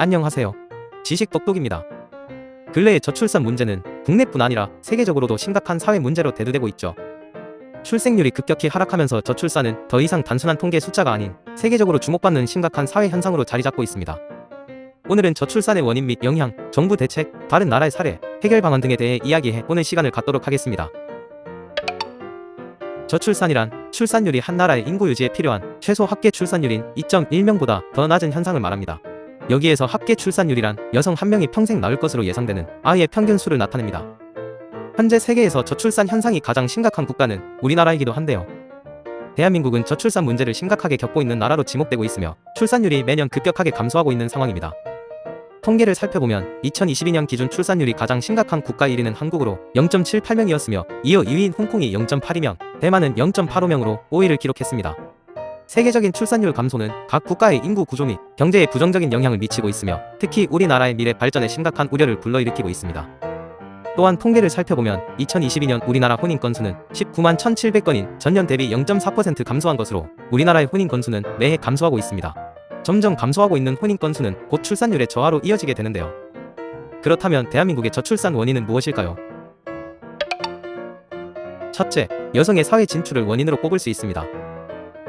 안녕하세요. 지식 똑똑입니다. 근래의 저출산 문제는 국내뿐 아니라 세계적으로도 심각한 사회 문제로 대두되고 있죠. 출생률이 급격히 하락하면서 저출산은 더 이상 단순한 통계 숫자가 아닌 세계적으로 주목받는 심각한 사회 현상으로 자리 잡고 있습니다. 오늘은 저출산의 원인 및 영향, 정부 대책, 다른 나라의 사례, 해결 방안 등에 대해 이야기해 보는 시간을 갖도록 하겠습니다. 저출산이란 출산율이 한 나라의 인구 유지에 필요한 최소 합계 출산율인 2.1명보다 더 낮은 현상을 말합니다. 여기에서 합계 출산율이란 여성 한 명이 평생 낳을 것으로 예상되는 아이의 평균 수를 나타냅니다. 현재 세계에서 저출산 현상이 가장 심각한 국가는 우리나라이기도 한데요. 대한민국은 저출산 문제를 심각하게 겪고 있는 나라로 지목되고 있으며 출산율이 매년 급격하게 감소하고 있는 상황입니다. 통계를 살펴보면 2022년 기준 출산율이 가장 심각한 국가 1위는 한국으로 0.78명이었으며 이어 2위인 홍콩이 0.82명, 대만은 0.85명으로 5위를 기록했습니다. 세계적인 출산율 감소는 각 국가의 인구 구조 및 경제에 부정적인 영향을 미치고 있으며 특히 우리나라의 미래 발전에 심각한 우려를 불러일으키고 있습니다. 또한 통계를 살펴보면 2022년 우리나라 혼인 건수는 19만 1,700건인 전년 대비 0.4% 감소한 것으로 우리나라의 혼인 건수는 매해 감소하고 있습니다. 점점 감소하고 있는 혼인 건수는 곧 출산율의 저하로 이어지게 되는데요. 그렇다면 대한민국의 저출산 원인은 무엇일까요? 첫째, 여성의 사회 진출을 원인으로 꼽을 수 있습니다.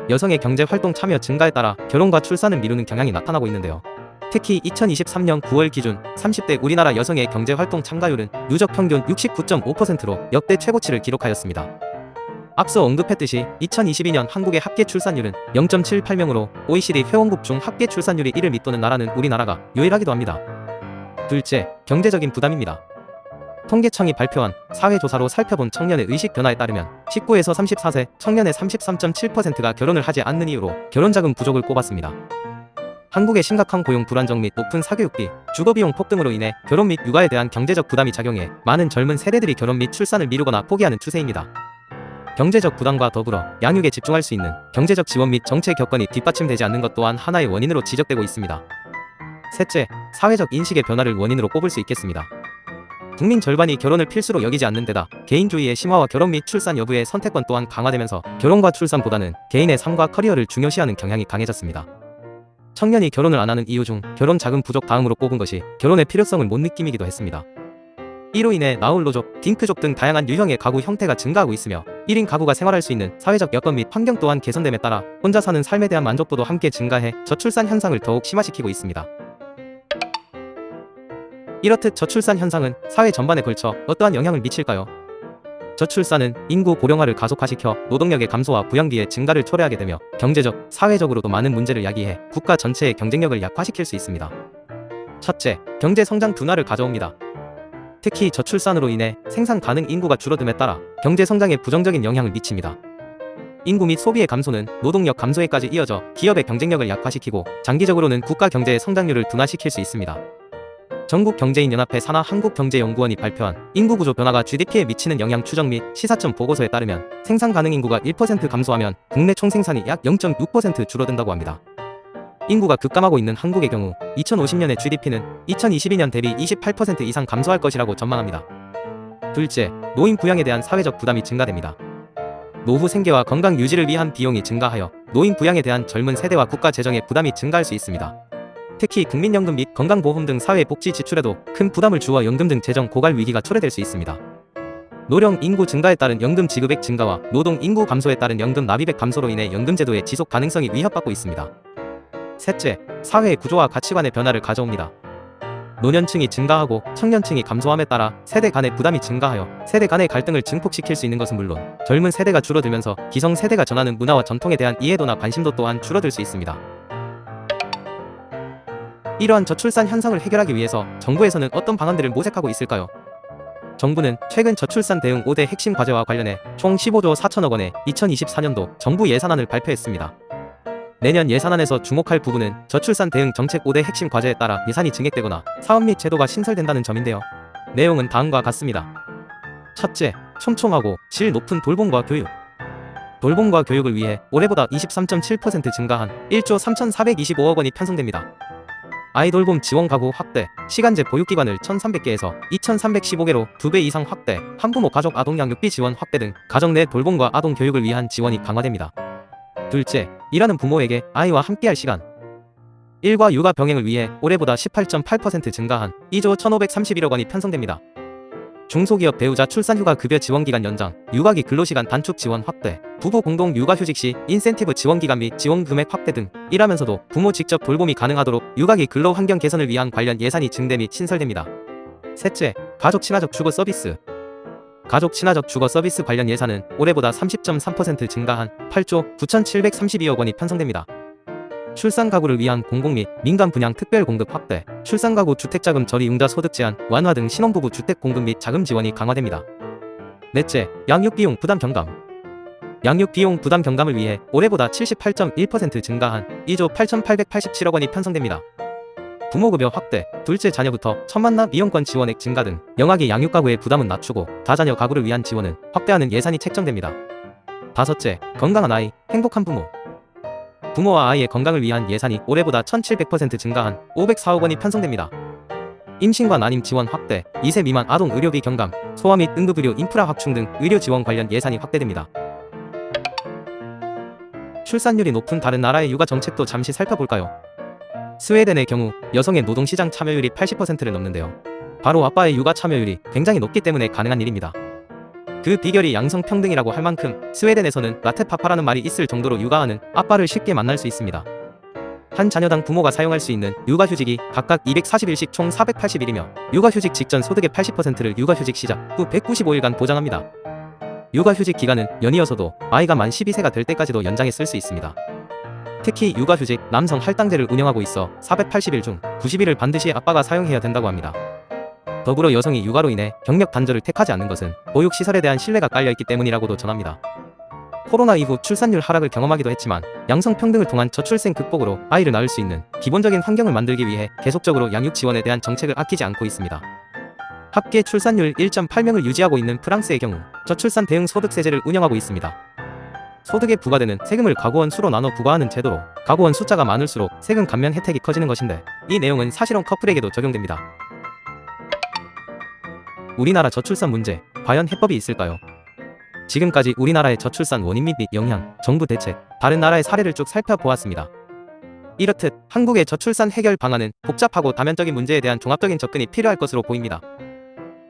여성의 경제 활동 참여 증가에 따라 결혼과 출산을 미루는 경향이 나타나고 있는데요. 특히 2023년 9월 기준 30대 우리나라 여성의 경제 활동 참가율은 누적 평균 69.5%로 역대 최고치를 기록하였습니다. 앞서 언급했듯이 2022년 한국의 합계 출산율은 0.78명으로 OECD 회원국 중 합계 출산율이 1을 밑도는 나라는 우리나라가 유일하기도 합니다. 둘째, 경제적인 부담입니다. 통계청이 발표한 사회조사로 살펴본 청년의 의식 변화에 따르면 19에서 34세 청년의 33.7%가 결혼을 하지 않는 이유로 결혼자금 부족을 꼽았습니다. 한국의 심각한 고용 불안정 및 높은 사교육비, 주거비용 폭 등으로 인해 결혼 및 육아에 대한 경제적 부담이 작용해 많은 젊은 세대들이 결혼 및 출산을 미루거나 포기하는 추세입니다. 경제적 부담과 더불어 양육에 집중할 수 있는 경제적 지원 및 정책 여건이 뒷받침되지 않는 것 또한 하나의 원인으로 지적되고 있습니다. 셋째, 사회적 인식의 변화를 원인으로 꼽을 수 있겠습니다. 국민 절반이 결혼을 필수로 여기지 않는 데다 개인주의의 심화와 결혼 및 출산 여부의 선택권 또한 강화되면서 결혼과 출산보다는 개인의 삶과 커리어를 중요시하는 경향이 강해졌습니다. 청년이 결혼을 안 하는 이유 중 결혼 자금 부족 다음으로 꼽은 것이 결혼의 필요성을 못 느끼기도 했습니다. 이로 인해 나홀로족, 딩크족 등 다양한 유형의 가구 형태가 증가하고 있으며 1인 가구가 생활할 수 있는 사회적 여건 및 환경 또한 개선됨에 따라 혼자 사는 삶에 대한 만족도도 함께 증가해 저출산 현상을 더욱 심화시키고 있습니다. 이렇듯 저출산 현상은 사회 전반에 걸쳐 어떠한 영향을 미칠까요? 저출산은 인구 고령화를 가속화시켜 노동력의 감소와 부양비의 증가를 초래하게 되며 경제적, 사회적으로도 많은 문제를 야기해 국가 전체의 경쟁력을 약화시킬 수 있습니다. 첫째, 경제 성장 둔화를 가져옵니다. 특히 저출산으로 인해 생산 가능 인구가 줄어듦에 따라 경제 성장에 부정적인 영향을 미칩니다. 인구 및 소비의 감소는 노동력 감소에까지 이어져 기업의 경쟁력을 약화시키고 장기적으로는 국가 경제의 성장률을 둔화시킬 수 있습니다. 전국경제인연합회 산하 한국경제연구원이 발표한 인구구조 변화가 GDP에 미치는 영향 추정 및 시사점 보고서에 따르면 생산 가능 인구가 1% 감소하면 국내 총생산이 약 0.6% 줄어든다고 합니다. 인구가 급감하고 있는 한국의 경우 2050년의 GDP는 2022년 대비 28% 이상 감소할 것이라고 전망합니다. 둘째, 노인 부양에 대한 사회적 부담이 증가됩니다. 노후 생계와 건강 유지를 위한 비용이 증가하여 노인 부양에 대한 젊은 세대와 국가 재정의 부담이 증가할 수 있습니다. 특히 국민연금 및 건강보험 등 사회복지 지출에도 큰 부담을 주어 연금 등 재정 고갈 위기가 초래될 수 있습니다. 노령 인구 증가에 따른 연금 지급액 증가와 노동 인구 감소에 따른 연금 납입액 감소로 인해 연금 제도의 지속 가능성이 위협받고 있습니다. 셋째, 사회의 구조와 가치관의 변화를 가져옵니다. 노년층이 증가하고 청년층이 감소함에 따라 세대 간의 부담이 증가하여 세대 간의 갈등을 증폭시킬 수 있는 것은 물론 젊은 세대가 줄어들면서 기성 세대가 전하는 문화와 전통에 대한 이해도나 관심도 또한 줄어들 수 있습니다. 이러한 저출산 현상을 해결하기 위해서 정부에서는 어떤 방안들을 모색하고 있을까요? 정부는 최근 저출산 대응 5대 핵심 과제와 관련해 총 15조 4천억 원의 2024년도 정부 예산안을 발표했습니다. 내년 예산안에서 주목할 부분은 저출산 대응 정책 5대 핵심 과제에 따라 예산이 증액되거나 사업 및 제도가 신설된다는 점인데요. 내용은 다음과 같습니다. 첫째, 촘촘하고 질 높은 돌봄과 교육. 돌봄과 교육을 위해 올해보다 23.7% 증가한 1조 3,425억 원이 편성됩니다. 아이돌봄 지원 가구 확대, 시간제 보육기관을 1,300개에서 2,315개로 2배 이상 확대, 한부모 가족 아동 양육비 지원 확대 등 가정 내 돌봄과 아동 교육을 위한 지원이 강화됩니다. 둘째, 일하는 부모에게 아이와 함께할 시간. 일과 육아 병행을 위해 올해보다 18.8% 증가한 2조 1,531억 원이 편성됩니다. 중소기업 배우자 출산휴가 급여 지원기간 연장, 육아기 근로시간 단축 지원 확대, 부부 공동 육아휴직 시 인센티브 지원기간 및 지원 금액 확대 등 일하면서도 부모 직접 돌봄이 가능하도록 육아기 근로 환경 개선을 위한 관련 예산이 증대 및 신설됩니다. 셋째, 가족 친화적 주거 서비스. 가족 친화적 주거 서비스 관련 예산은 올해보다 30.3% 증가한 8조 9,732억 원이 편성됩니다. 출산 가구를 위한 공공 및 민간 분양 특별 공급 확대, 출산 가구 주택 자금 처리 융자 소득 제한 완화 등 신혼부부 주택 공급 및 자금 지원이 강화됩니다. 넷째, 양육 비용 부담 경감. 양육 비용 부담 경감을 위해 올해보다 78.1% 증가한 2조 8,887억 원이 편성됩니다. 부모급여 확대, 둘째 자녀부터 첫 만남 이용권 지원액 증가 등 영아기 양육 가구의 부담은 낮추고 다자녀 가구를 위한 지원은 확대하는 예산이 책정됩니다. 다섯째, 건강한 아이, 행복한 부모. 부모와 아이의 건강을 위한 예산이 올해보다 1700% 증가한 504억 원이 편성됩니다. 임신과 난임 지원 확대, 2세 미만 아동 의료비 경감, 소아 및 응급의료 인프라 확충 등 의료 지원 관련 예산이 확대됩니다. 출산율이 높은 다른 나라의 육아 정책도 잠시 살펴볼까요? 스웨덴의 경우 여성의 노동시장 참여율이 80%를 넘는데요. 바로 아빠의 육아 참여율이 굉장히 높기 때문에 가능한 일입니다. 그 비결이 양성평등이라고 할 만큼 스웨덴에서는 라테파파라는 말이 있을 정도로 육아하는 아빠를 쉽게 만날 수 있습니다. 한 자녀당 부모가 사용할 수 있는 육아휴직이 각각 241씩 총 480일이며 육아휴직 직전 소득의 80%를 육아휴직 시작 후 195일간 보장합니다. 육아휴직 기간은 연이어서도 아이가 만 12세가 될 때까지도 연장해 쓸 수 있습니다. 특히 육아휴직 남성 할당제를 운영하고 있어 480일 중 90일을 반드시 아빠가 사용해야 된다고 합니다. 더불어 여성이 육아로 인해 경력 단절을 택하지 않는 것은 보육시설에 대한 신뢰가 깔려있기 때문이라고도 전합니다. 코로나 이후 출산율 하락을 경험하기도 했지만 양성평등을 통한 저출생 극복으로 아이를 낳을 수 있는 기본적인 환경을 만들기 위해 계속적으로 양육 지원에 대한 정책을 아끼지 않고 있습니다. 합계 출산율 1.8명을 유지하고 있는 프랑스의 경우 저출산 대응 소득세제를 운영하고 있습니다. 소득에 부과되는 세금을 가구원 수로 나눠 부과하는 제도로 가구원 숫자가 많을수록 세금 감면 혜택이 커지는 것인데 이 내용은 사실혼 커플에게도 적용됩니다. 우리나라 저출산 문제, 과연 해법이 있을까요? 지금까지 우리나라의 저출산 원인 및 영향, 정부 대책, 다른 나라의 사례를 쭉 살펴보았습니다. 이렇듯 한국의 저출산 해결 방안은 복잡하고 다면적인 문제에 대한 종합적인 접근이 필요할 것으로 보입니다.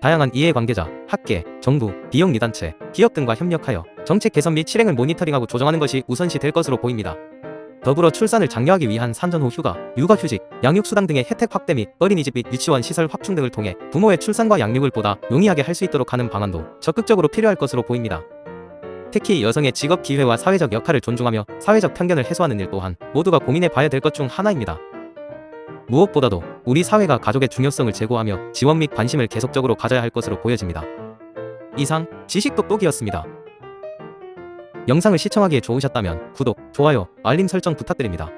다양한 이해관계자, 학계, 정부, 비영리단체, 기업 등과 협력하여 정책 개선 및 실행을 모니터링하고 조정하는 것이 우선시 될 것으로 보입니다. 더불어 출산을 장려하기 위한 산전 후 휴가, 육아 휴직, 양육 수당 등의 혜택 확대 및 어린이집 및 유치원 시설 확충 등을 통해 부모의 출산과 양육을 보다 용이하게 할 수 있도록 하는 방안도 적극적으로 필요할 것으로 보입니다. 특히 여성의 직업 기회와 사회적 역할을 존중하며 사회적 편견을 해소하는 일 또한 모두가 고민해 봐야 될 것 중 하나입니다. 무엇보다도 우리 사회가 가족의 중요성을 제고하며 지원 및 관심을 계속적으로 가져야 할 것으로 보여집니다. 이상 지식똑똑이었습니다. 영상을 시청하기에 좋으셨다면 구독, 좋아요, 알림 설정 부탁드립니다.